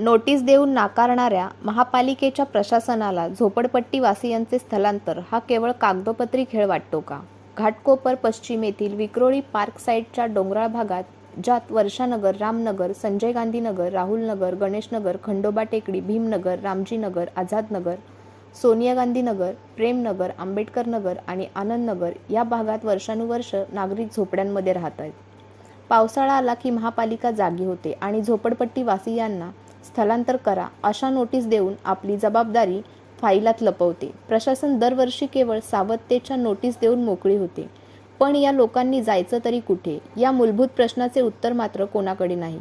Notice देऊन नाकारणाऱ्या महापालिकेच्या प्रशासनाला झोपडपट्टीवासियांचे स्थलांतर हा केवळ कागदोपत्री खेळ वाटतो का? घाटकोपर पश्चिमेतील विक्रोळी पार्क साईडच्या डोंगराळ भागात ज्यात वर्षानगर रामनगर संजय गांधीनगर राहुलनगर गणेशनगर खंडोबा टेकडी भीमनगर रामजीनगर आझादनगर सोनिया गांधीनगर प्रेमनगर आंबेडकर नगर आणि आनंदनगर या भागात वर्षानुवर्ष नागरिक झोपड्यांमध्ये राहत आहेत. पावसाळा आला की महापालिका जागी होते आणि झोपडपट्टी वासियांना स्थलांतर करा अशा नोटीस देऊन आपली जबाबदारी फाईलात लपवते. प्रशासन दरवर्षी केवळ सावधतेच्या नोटीस देऊन मोकळी होते. पण या लोकांनी जायचं तरी कुठे? या मूलभूत प्रश्नाचे उत्तर मात्र कोणाकडे नाही.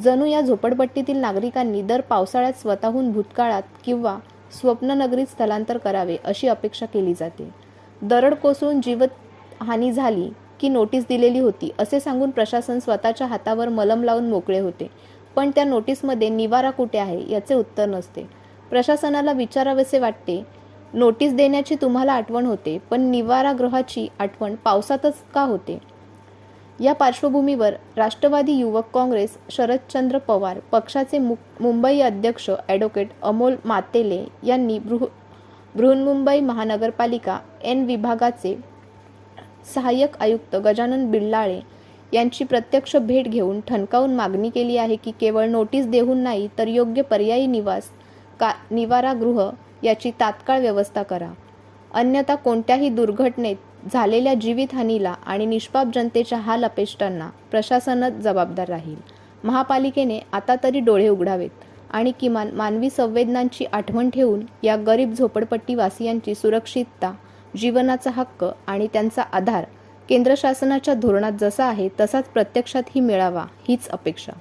जणू या झोपडपट्टीतील नागरिकांनी दर पावसाळ्यात स्वतःहून भूतकाळात किंवा स्वप्ननगरीत स्थलांतर करावे अशी अपेक्षा केली जाते. दरड कोसळून जीवितहानी झाली की नोटीस दिलेली होती असे सांगून प्रशासन स्वतःच्या हातावर मलम लावून मोकळे होते. पण त्या नोटीसमध्ये निवारा कुठे आहे याचे उत्तर नसते. प्रशासनाला विचारावेसे वाटते. नोटीस देण्याची तुम्हाला आठवण होते पण निवारागृहाची आठवण पावसातच का होते? या पार्श्वभूमीवर राष्ट्रवादी युवक काँग्रेस शरदचंद्र पवार पक्षाचे मु मुंबई अध्यक्ष ॲडव्होकेट अमोल मातेले यांनी बृह बृहन्मुंबई महानगरपालिका एन विभागाचे सहाय्यक आयुक्त गजानन बिल्लाळे यांची प्रत्यक्ष भेट घेऊन ठणकावून मागणी केली आहे की केवळ नोटीस देऊन नाही तर योग्य पर्यायी निवास का निवारागृह याची तात्काळ व्यवस्था करा. अन्यथा कोणत्याही दुर्घटनेत झालेल्या जीवितहानीला आणि निष्पाप जनतेच्या हाल अपेष्टांना प्रशासनच जबाबदार राहील. महापालिकेने आता तरी डोळे उघडावेत आणि किमान मानवी संवेदनांची आठवण ठेवून या गरीब झोपडपट्टीवासियांची सुरक्षितता जीवनाचा हक्क आणि त्यांचा आधार केंद्र शासनाच्या धोरणात जसा आहे तसाच प्रत्यक्षातही मिळावा हीच अपेक्षा.